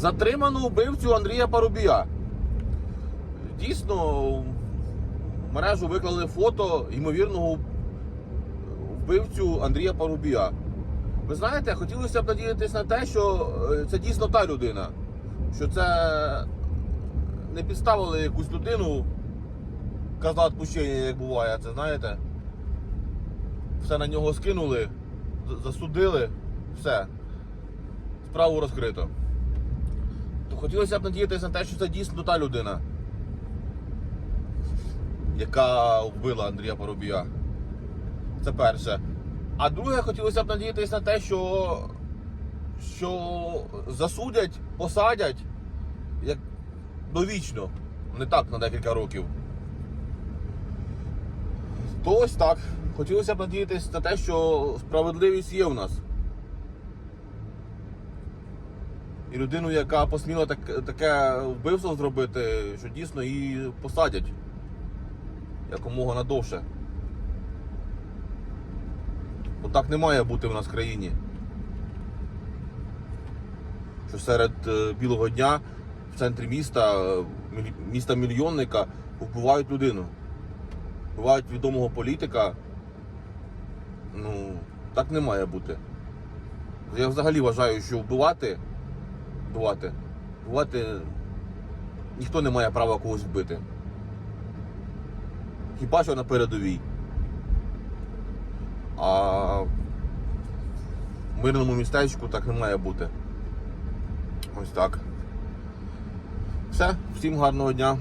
Затримано вбивцю Андрія Парубія. Дійсно, в мережу виклали фото ймовірного вбивцю Андрія Парубія. Ви знаєте, хотілося б надіятися на те, що е, це дійсно та людина. Що це не підставили якусь людину, казна відпущення, як буває, це знаєте. Все на нього скинули, засудили, все. Справу розкрито. Хотілося б надіятися на те, що це дійсно та людина, яка вбила Андрія Парубія. Це перше. А друге, хотілося б надіятися на те, що, що засудять, посадять як довічно, не так на декілька років. То ось так. Хотілося б надіятися на те, що справедливість є у нас. І людину, яка посміла так, таке вбивство зробити, що дійсно її посадять якомога надовше. Бо так не має бути в нас в країні. Що серед е, білого дня в центрі міста, е, міста мільйонника, вбивають людину. Вбивають відомого політика. Ну, так не має бути. Я взагалі вважаю, що вбивати, вбивати, Бувати ніхто не має права когось вбити. Хіба що на передовій. А в мирному містечку так не має бути. Ось так. Все, всім гарного дня.